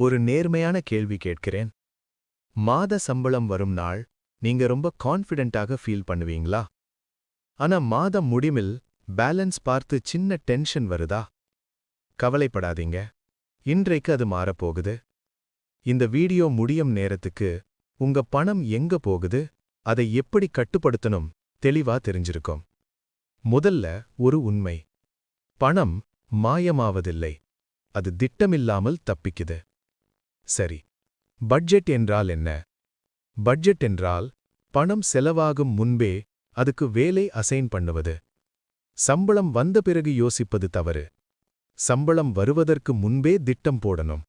ஒரு நேர்மையான கேள்வி கேட்கிறேன். மாத சம்பளம் வரும் நாள் நீங்க ரொம்ப கான்ஃபிடென்ட்டாக ஃபீல் பண்ணுவீங்களா? ஆனா மாதம் முடிவில் பேலன்ஸ் பார்த்து சின்ன டென்ஷன் வருதா? கவலைப்படாதீங்க. இன்றைக்கு அது மாறப்போகுது. இந்த வீடியோ முடியும் நேரத்துக்கு உங்க பணம் எங்க போகுது? அதை எப்படி கட்டுப்படுத்தணும்? தெளிவா தெரிஞ்சிருக்கும். முதல்ல ஒரு உண்மை. பணம் மாயமாவதில்லை. அது திட்டமில்லாமல் தப்பிக்குது. சரி. பட்ஜெட் என்றால் என்ன? பட்ஜெட் என்றால் பணம் செலவாகும் முன்பே அதுக்கு வேலை அசைன் பண்ணுவது. சம்பளம் வந்த பிறகு யோசிப்பது தவறு. சம்பளம் வருவதற்கு முன்பே திட்டம் போடணும்.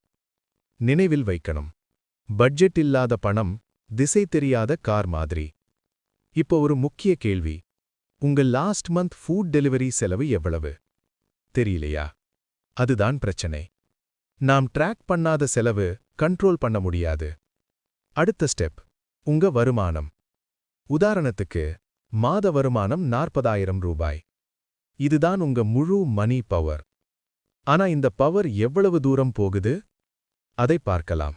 நினைவில் வைக்கணும். பட்ஜெட் இல்லாத பணம் திசை தெரியாத கார் மாதிரி. இப்போ ஒரு முக்கிய கேள்வி. உங்க லாஸ்ட் மந்த் ஃபுட் டெலிவரி செலவு எவ்வளவு? தெரியலையா? அதுதான் பிரச்சனை. நாம் ட்ராக் பண்ணாத செலவு கண்ட்ரோல் பண்ண முடியாது. அடுத்த ஸ்டெப் உங்க வருமானம். உதாரணத்துக்கு மாத வருமானம் நாற்பதாயிரம் ரூபாய். இதுதான் உங்க முழு மணி பவர் ஆனா இந்த பவர் எவ்வளவு தூரம் போகுது? அதை பார்க்கலாம்.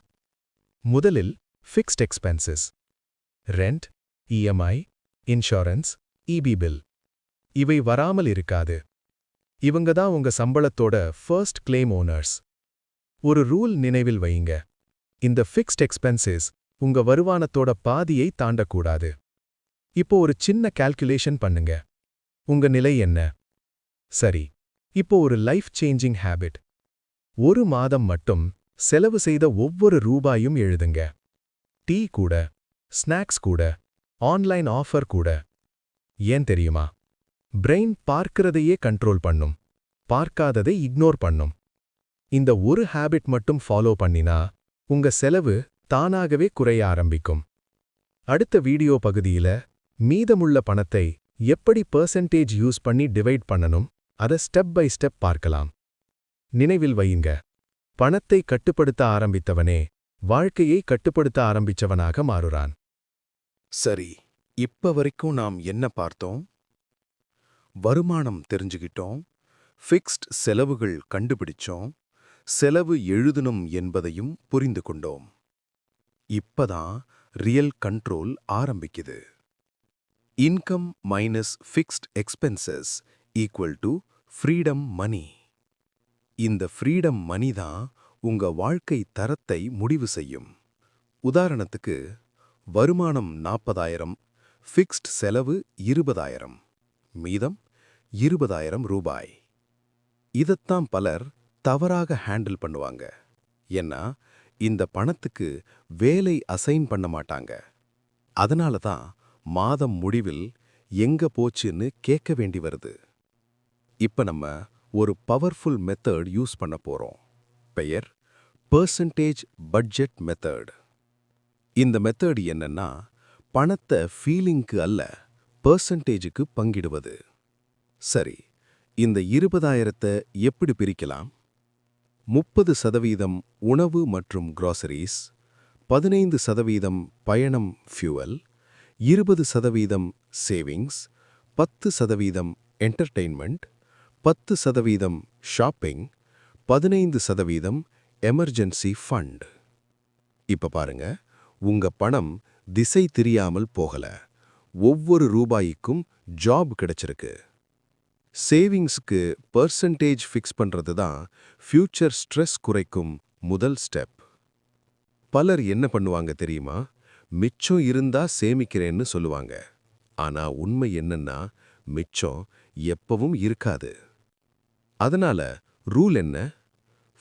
முதலில் fixed expenses rent EMI insurance EB bill இவை வராமல் இருக்காது. இவங்க தான் உங்க சம்பளத்தோட ஃபர்ஸ்ட் கிளைம் ஓனர்ஸ் ஒரு ரூல் நினைவில் வையுங்க. இந்த ஃபிக்ஸ்ட் எக்ஸ்பென்சஸ் உங்க வருமானத்தோட பாதியை தாண்டக்கூடாது. இப்போ ஒரு சின்ன கால்குலேஷன் பண்ணுங்க. உங்க நிலை என்ன? சரி இப்போ ஒரு லைஃப் சேஞ்சிங் ஹேபிட் ஒரு மாதம் மட்டும் செலவு செய்த ஒவ்வொரு ரூபாயும் எழுதுங்க. டீ கூட ஸ்நாக்ஸ் கூட ஆன்லைன் ஆஃபர் கூட. ஏன் தெரியுமா? பிரெயின் பார்க்கிறதையே கண்ட்ரோல் பண்ணும். பார்க்காததை இக்னோர் பண்ணும். இந்த ஒரு ஹேபிட் மட்டும் ஃபாலோ பண்ணினா உங்க செலவு தானாகவே குறைய ஆரம்பிக்கும். அடுத்த வீடியோ பகுதியில மீதமுள்ள பணத்தை எப்படி பர்சன்டேஜ் யூஸ் பண்ணி டிவைட் பண்ணணும் அதை ஸ்டெப் பை ஸ்டெப் பார்க்கலாம். நினைவில் வையுங்க. பணத்தை கட்டுப்படுத்த ஆரம்பித்தவனே வாழ்க்கையை கட்டுப்படுத்த ஆரம்பிச்சவனாக மாறுறான். சரி இப்ப வரைக்கும் நாம் என்ன பார்த்தோம்? வருமானம் தெரிஞ்சுகிட்டோம் ஃபிக்ஸ்ட் செலவுகள் கண்டுபிடிச்சோம் செலவு எழுதணும் என்பதையும் புரிந்து கொண்டோம். இப்பதான் ரியல் கண்ட்ரோல் ஆரம்பிக்குது. Income minus fixed expenses equal to freedom money இந்த ஃப்ரீடம் மணி தான் உங்க வாழ்க்கை தரத்தை முடிவு செய்யும். உதாரணத்துக்கு வருமானம் நாற்பதாயிரம் ஃபிக்ஸ்ட் செலவு இருபதாயிரம் மீதம் இருபதாயிரம் ரூபாய். இதத்தான் பலர் தவறாக ஹேண்டில் பண்ணுவாங்க. ஏன்னா இந்த பணத்துக்கு வேலை அசைன் பண்ண மாட்டாங்க. அதனால தான் மாதம் முடிவில் எங்க போச்சுன்னு கேட்க வேண்டி வருது. இப்ப நம்ம ஒரு பவர்ஃபுல் மெத்தட் யூஸ் பண்ண போறோம். பெயர் பர்சன்டேஜ் பட்ஜெட் மெத்தட் இந்த மெத்தட் என்னன்னா பணத்தை ஃபீலிங்க்கு அல்ல பர்சன்டேஜுக்கு பங்கிடுவது. சரி இந்த இருபதாயிரத்தை எப்படி பிரிக்கலாம்? முப்பது சதவீதம் உணவு மற்றும் கிராசரிஸ் பதினைந்து சதவீதம் பயணம் ஃபியூவல் இருபது சதவீதம் சேவிங்ஸ் பத்து சதவீதம் என்டர்டெயின்மெண்ட் பத்து சதவீதம் ஷாப்பிங் பதினைந்து சதவீதம் எமர்ஜென்சி ஃபண்ட் இப்ப பாருங்க உங்க பணம் திசை தெரியாமல் போகல. ஒவ்வொரு ரூபாய்க்கும் ஜாப் கிடைச்சிருக்கு. சேவிங்ஸ்க்கு பர்சன்டேஜ் ஃபிக்ஸ் பண்றது தான் ஃபியூச்சர் ஸ்ட்ரெஸ் குறைக்கும் முதல் ஸ்டெப் பலர் என்ன பண்ணுவாங்க தெரியுமா? மிச்சம் இருந்தா சேமிக்கிறேன்னு சொல்லுவாங்க. ஆனா உண்மை என்னன்னா மிச்சம் எப்பவும் இருக்காது. அதனால ரூல் என்ன?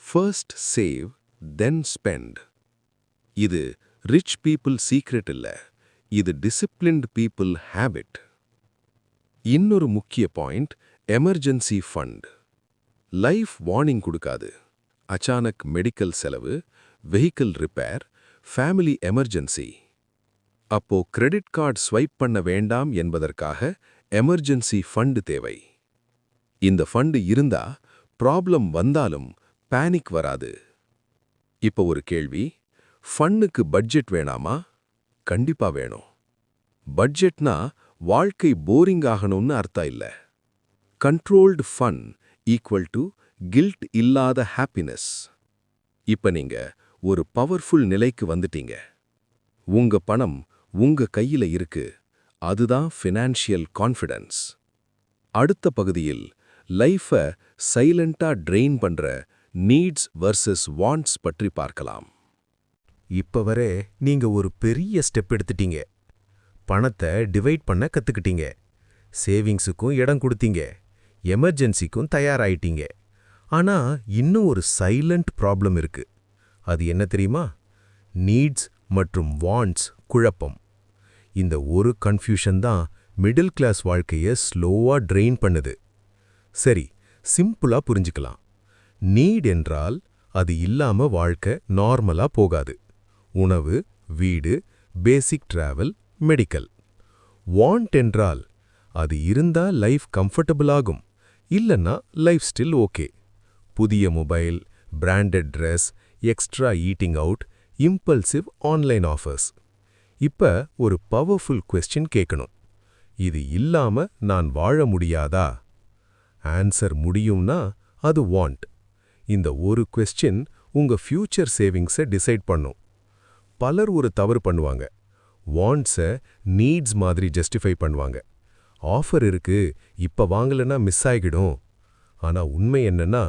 ஃபர்ஸ்ட் சேவ் தென் ஸ்பெண்ட் இது ரிச் பீப்புள் சீக்ரெட் இல்ல. இது டிசிப்ளின்ட் பீப்புள் ஹேபிட் இன்னொரு முக்கிய point emergency fund life warning கொடுக்காது. அச்சானக் மெடிக்கல் செலவு வெஹிக்கிள் ரிப்பேர் ஃபேமிலி எமர்ஜென்சி அப்போ கிரெடிட் கார்டு ஸ்வைப் பண்ண வேண்டாம் என்பதற்காக எமர்ஜென்சி ஃபண்டு தேவை. இந்த ஃபண்டு இருந்தா ப்ராப்ளம் வந்தாலும் பேனிக் வராது. இப்போ ஒரு கேள்வி ஃபண்ணுக்கு பட்ஜெட் வேணாமா? கண்டிப்பா வேணும். பட்ஜெட்னா வாழ்க்கை போரிங் ஆகணும்னு அர்த்தம் இல்ல. Controlled fun equal to guilt இல்லாத ஹாப்பினஸ் இப்ப நீங்க ஒரு பவர்ஃபுல் நிலைக்கு வந்துட்டீங்க. உங்க பணம் உங்க கையில இருக்கு. அதுதான் ஃபினான்ஷியல் கான்ஃபிடன்ஸ் அடுத்த பகுதியில் லைஃபை சைலண்டா ட்ரெயின் பண்ற நீட்ஸ் வர்சஸ் வாண்ட்ஸ் பற்றி பார்க்கலாம். இப்ப வரை நீங்க ஒரு பெரிய ஸ்டெப் எடுத்துட்டீங்க. பணத்தை டிவைட் பண்ண கத்துக்கிட்டீங்க. சேவிங்ஸுக்கும் இடம் கொடுத்தீங்க. எமர்ஜென்சிக்கும் தயாராயிட்டீங்க. ஆனா இன்னும் ஒரு சைலண்ட் ப்ராப்ளம் இருக்கு. அது என்ன தெரியுமா? நீட்ஸ் மற்றும் வாண்ட்ஸ் குழப்பம். இந்த ஒரு கன்ஃபியூஷன் தான் மிடில் கிளாஸ் வாழ்க்கைய ஸ்லோவா ட்ரெயின் பண்ணுது. சரி சிம்பிளா புரிஞ்சுக்கலாம். நீட் என்றால் அது இல்லாம வாழ்க்கை நார்மலா போகாது. உணவு வீடு பேசிக் டிராவல் மெடிக்கல் வாண்ட் என்றால் அது இருந்தா லைஃப் கம்ஃபர்டபுள் ஆகும் இல்லன்னா லைஃப் ஸ்டில் ஓகே புதிய mobile branded dress extra eating out impulsive online offers இப்ப ஒரு பவர்ஃபுல் கொஸ்டின் கேட்கணும் இது இல்லாம நான் வாழ முடியாதா? ஆன்சர் முடியும்னா அது வாண்ட் இந்த ஒரு கொஸ்டின் உங்க ஃபியூச்சர் சேவிங்ஸை டிசைட் பண்ணும். பலர் ஒரு தவறு பண்ணுவாங்க. வாண்ட்ஸை நீட்ஸ் மாதிரி ஜஸ்டிஃபை பண்ணுவாங்க. ஆஃபர் இருக்கு இப்ப வாங்கலைன்னா மிஸ் ஆகிடும். ஆனா உண்மை என்னன்னா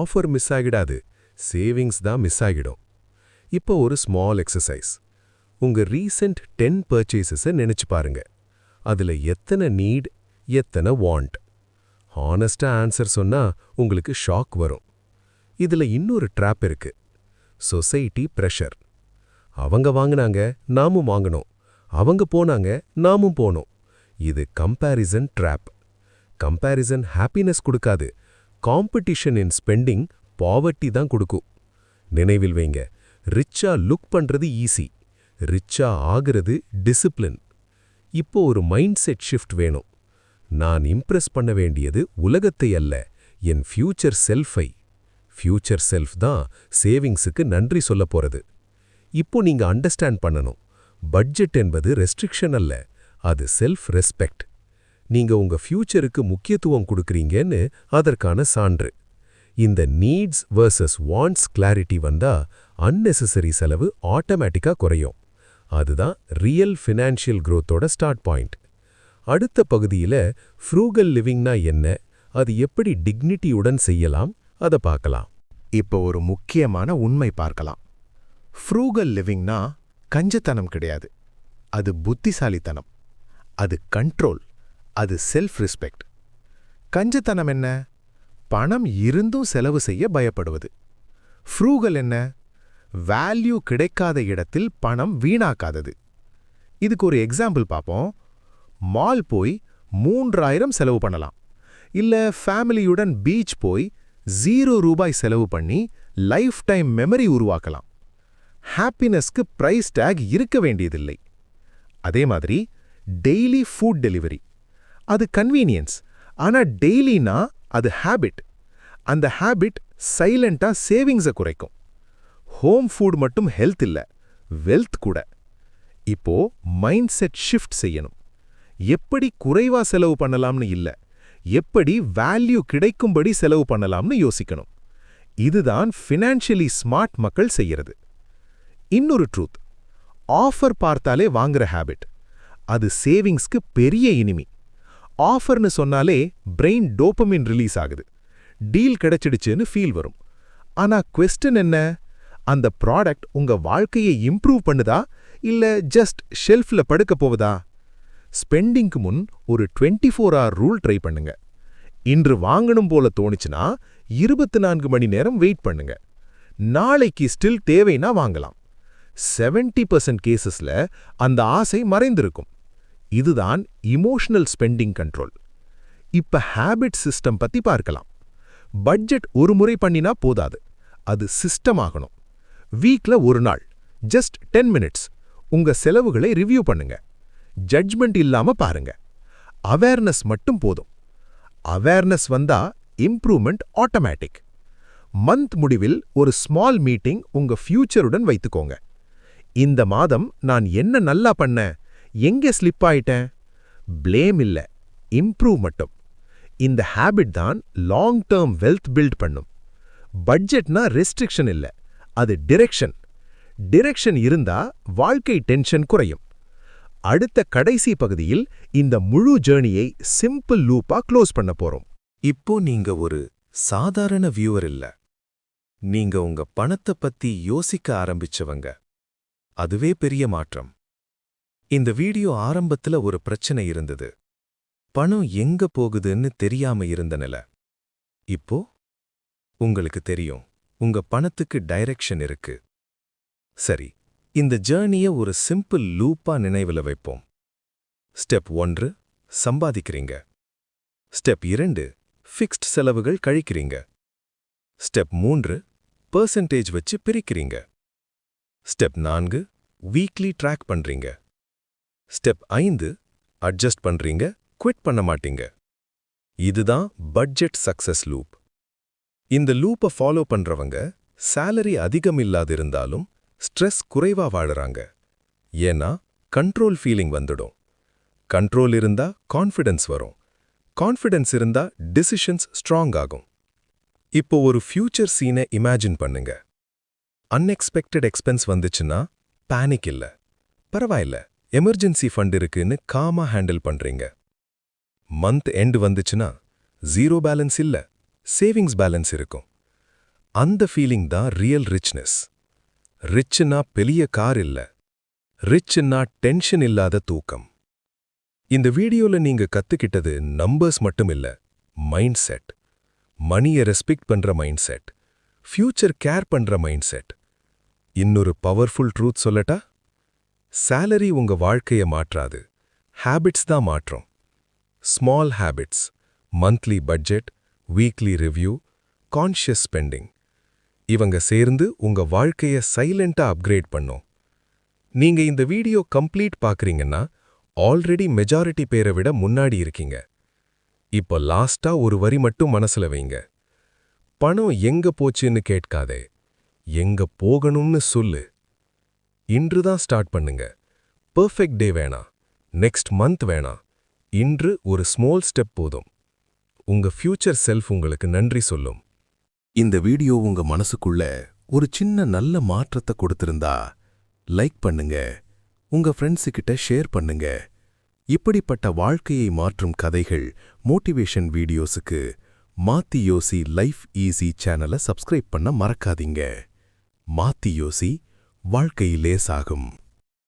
ஆஃபர் மிஸ் ஆகிடாது சேவிங்ஸ் தான் மிஸ் ஆகிடும். இப்போ ஒரு ஸ்மால் எக்ஸசைஸ் உங்க ரீசெண்ட் டென் பர்ச்சேசஸை நினைச்சு பாருங்க. அதுல எத்தனை நீட் எத்தனை வாண்ட் ஹானஸ்டா ஆன்சர் சொன்னா உங்களுக்கு ஷாக் வரும். இதுல இன்னொரு ட்ராப் இருக்கு. சொசைட்டி ப்ரெஷர் அவங்க வாங்குனாங்க நாமும் வாங்கணும். அவங்க போனாங்க நாமும் போனோம். இது கம்பேரிசன் ட்ராப் கம்பேரிசன் ஹாப்பினஸ் கொடுக்காது. காம்படிஷன் இன் ஸ்பெண்டிங் பாவர்ட்டி தான் கொடுக்கும். நினைவில் வைங்க ரிச்சா லுக் பண்றது ஈஸி ரிச்சா ஆகிறது டிசிப்ளின் இப்போ ஒரு மைண்ட் செட் ஷிஃப்ட் வேணும். நான் இம்ப்ரெஸ் பண்ண வேண்டியது உலகத்தை அல்ல என் ஃபியூச்சர் செல்ஃபை ஃபியூச்சர் செல்ஃப் தான் சேவிங்ஸுக்கு நன்றி சொல்ல போறது. இப்போ நீங்க அண்டர்ஸ்டாண்ட் பண்ணணும். பட்ஜெட் என்பது ரெஸ்ட்ரிக்ஷன் அல்ல அது செல்ஃப் ரெஸ்பெக்ட் நீங்க உங்க ஃபியூச்சருக்கு முக்கியத்துவம் கொடுக்குறீங்கன்னு அதற்கான சான்று. இந்த நீட்ஸ் வர்சஸ் வாண்ட்ஸ் கிளாரிட்டி வந்தா அன்னெசசரி செலவு ஆட்டோமேட்டிக்கா குறையும். அதுதான் ரியல் ஃபினான்ஷியல் க்ரோத்தோட ஸ்டார்ட் பாயிண்ட். அடுத்த பகுதியில ஃப்ரூகல் லிவிங்னா என்ன அது எப்படி டிக்னிட்டியுடன் செய்யலாம் அத பார்க்கலாம். இப்போ ஒரு முக்கியமான உண்மை பார்க்கலாம். ஃப்ரூகல் லிவிங்னா கஞ்சத்தனம் கிடையாது. அது புத்திசாலித்தனம். அது கண்ட்ரோல் அது செல்ஃப் ரெஸ்பெக்ட் கஞ்சத்தனம் என்ன? பணம் இருந்தும் செலவு செய்ய பயப்படுவது. ஃப்ரூகல் என்ன? வேல்யூ கிடைக்காத இடத்தில் பணம் வீணாக்காதது. இதுக்கு ஒரு எக்ஸாம்பிள் பார்ப்போம் மால் போய் மூன்றாயிரம் செலவு பண்ணலாம். இல்ல ஃபேமிலியுடன் பீச் போய் ஜீரோ ரூபாய் செலவு பண்ணி லைஃப் டைம் மெமரி உருவாக்கலாம். ஹாப்பினஸ்க்கு பிரைஸ் டேக் இருக்க வேண்டியதில்லை. அதே மாதிரி டெய்லி ஃபுட் டெலிவரி அது கன்வீனியன்ஸ் ஆனா டெய்லினா அது ஹேபிட் அந்த ஹேபிட் சைலண்டாக சேவிங்ஸை குறைக்கும். ஹோம் ஃபுட் மட்டும் ஹெல்த் இல்ல வெல்த் கூட. இப்போ மைண்ட் செட் ஷிஃப்ட் செய்யணும். எப்படி குறைவா செலவு பண்ணலாம்னு இல்ல எப்படி வேல்யூ கிடைக்கும்படி செலவு பண்ணலாம்னு யோசிக்கணும். இதுதான் ஃபினான்ஷியலி ஸ்மார்ட் மக்கள் செய்யறது. இன்னொரு ட்ரூத் ஆஃபர் பார்த்தாலே வாங்குற ஹேபிட் அது சேவிங்ஸ்க்கு பெரிய இனிமி. ஆஃபர்னு சொன்னாலே பிரெயின் டோப்பமின் ரிலீஸ் ஆகுது. டீல் கிடைச்சிடுச்சுன்னு ஃபீல் வரும். ஆனா கொஸ்டின் என்ன? அந்த ப்ராடக்ட் உங்க வாழ்க்கையை இம்ப்ரூவ் பண்ணுதா? இல்ல ஜஸ்ட் ஷெல்ஃப்ல படுக்க போவதா ஸ்பெண்டிங்க்கு முன் ஒரு 24 ஃபோர் ஹவர் ரூல் ட்ரை பண்ணுங்க. இன்று வாங்கணும் போல தோணுச்சுன்னா இருபத்தி நான்கு மணி நேரம் வெயிட் பண்ணுங்க. நாளைக்கு ஸ்டில் தேவைனா வாங்கலாம். 70% பர்சன்ட் கேசஸ்ல அந்த ஆசை மறைந்திருக்கும். இதுதான் இமோஷனல் ஸ்பெண்டிங் கண்ட்ரோல் இப்ப ஹேபிட் சிஸ்டம் பத்தி பார்க்கலாம். பட்ஜெட் ஒரு முறை பண்ணினா போதாது. அது சிஸ்டம் ஆகணும். வீக்ல ஒரு நாள் ஜஸ்ட் டென் மினிட்ஸ் உங்க செலவுகளை ரிவ்யூ பண்ணுங்க. ஜட்ஜ்மெண்ட் இல்லாம பாருங்க. அவேர்னஸ் மட்டும் போதும். அவேர்னஸ் வந்தா இம்ப்ரூவ்மெண்ட் ஆட்டோமேட்டிக் மந்த் முடிவில் ஒரு ஸ்மால் மீட்டிங் உங்க ஃபியூச்சருடன் வைத்துக்கோங்க. இந்த மாதம் நான் என்ன நல்லா பண்ணேன் எங்கே ஸ்லிப் ஆயிட்டேன்? பிளேம் இல்ல இம்ப்ரூவ் மட்டும். இந்த ஹேபிட் தான் லாங் டேர்ம் வெல்த் பில்ட் பண்ணும். பட்ஜெட்னா ரெஸ்ட்ரிக்ஷன் இல்ல அது டிரெக்ஷன் டிரெக்ஷன் இருந்தா வாழ்க்கை டென்ஷன் குறையும். அடுத்த கடைசி பகுதியில் இந்த முழு ஜேர்னியை சிம்பிள் லூப்பா க்ளோஸ் பண்ண போறோம். இப்போ நீங்க ஒரு சாதாரண வியூவர் இல்ல. நீங்க உங்க பணத்தை பத்தி யோசிக்க ஆரம்பிச்சவங்க. அதுவே பெரிய மாற்றம். இந்த வீடியோ ஆரம்பத்துல ஒரு பிரச்சனை இருந்தது. பணம் எங்க போகுதுன்னு தெரியாம இருந்த நில. இப்போ? உங்களுக்கு தெரியும். உங்க பணத்துக்கு டைரக்ஷன் இருக்கு. சரி இந்த ஜேர்னிய ஒரு சிம்பிள் லூப்பா நினைவுல வைப்போம். ஸ்டெப் ஒன்று சம்பாதிக்கிறீங்க. ஸ்டெப் இரண்டு ஃபிக்ஸ்ட் செலவுகள் கழிக்கிறீங்க. ஸ்டெப் மூன்று பர்சன்டேஜ் வச்சு பிரிக்கிறீங்க. ஸ்டெப் நான்கு வீக்லி ட்ராக் பண்றீங்க. ஸ்டெப் ஐந்து அட்ஜஸ்ட் பண்றீங்க குவிட் பண்ண மாட்டீங்க. இதுதான் பட்ஜெட் சக்சஸ் லூப் இந்த லூப்பை ஃபாலோ பண்றவங்க சேலரி அதிகம் இல்லாதிருந்தாலும் ஸ்ட்ரெஸ் குறைவா வாழறாங்க. ஏன்னா கண்ட்ரோல் ஃபீலிங் வந்துடும். கண்ட்ரோல் இருந்தா கான்ஃபிடன்ஸ் வரும். கான்ஃபிடன்ஸ் இருந்தா டிசிஷன்ஸ் ஸ்ட்ராங் ஆகும். இப்போ ஒரு ஃபியூச்சர் சீனை இமேஜின் பண்ணுங்க. அன்எக்ஸ்பெக்டட் எக்ஸ்பென்ஸ் வந்துச்சுன்னா பேனிக் இல்ல. பரவாயில்ல எமர்ஜென்சி ஃபண்ட் இருக்குன்னு காமா ஹேண்டில் பண்றீங்க. மந்த் எண்ட் வந்துச்சுன்னா ஜீரோ பேலன்ஸ் இல்ல சேவிங்ஸ் பேலன்ஸ் இருக்கும். அந்த ஃபீலிங் தான் ரியல் ரிச்னஸ் ரிச்னா பெரிய கார் இல்ல ரிச்னா டென்ஷன் இல்லாத தூக்கம். இந்த வீடியோல நீங்க கத்துக்கிட்டது நம்பர்ஸ் மட்டும் இல்ல மைண்ட் செட் மணியை ரெஸ்பெக்ட் பண்ற மைண்ட் செட் ஃபியூச்சர் கேர் பண்ற மைண்ட் செட் இன்னொரு பவர்ஃபுல் ட்ரூத் சொல்லட்டா? சேலரி உங்க வாழ்க்கைய மாற்றாது. ஹேபிட்ஸ் தான் மாற்றும். Small habits monthly budget weekly review conscious spending இவங்க சேர்ந்து உங்க வாழ்க்கைய சைலண்டா அப்கிரேட் பண்ணும். நீங்க இந்த வீடியோ கம்ப்ளீட் பார்க்குறீங்கன்னா ஆல்ரெடி மெஜாரிட்டி பேரை விட முன்னாடி இருக்கீங்க. இப்போ லாஸ்டா ஒரு வரி மட்டும் மனசுல வைங்க. பணம் எங்க போச்சுன்னு கேட்காதே. எங்க போகணும்னு சொல்லு. இன்று தான் ஸ்டார்ட் பண்ணுங்க. பெர்ஃபெக்ட் டே வேணாம் நெக்ஸ்ட் மந்த் வேணாம் இன்று ஒரு ஸ்மால் ஸ்டெப் போதும். உங்க ஃபியூச்சர் செல்ஃப் உங்களுக்கு நன்றி சொல்லும். இந்த வீடியோ உங்க மனசுக்குள்ள ஒரு சின்ன நல்ல மாற்றத்தை கொடுத்திருந்தா லைக் பண்ணுங்க. உங்க ஃப்ரெண்ட்ஸுக்கிட்ட ஷேர் பண்ணுங்க. இப்படிப்பட்ட வாழ்க்கையை மாற்றும் கதைகள் மோட்டிவேஷன் வீடியோஸுக்கு மாத்தி யோசி லைஃப் ஈஸி சேனலை சப்ஸ்கிரைப் பண்ண மறக்காதீங்க. மாத்தி யோசி வாழ்க்கை லேசாகும்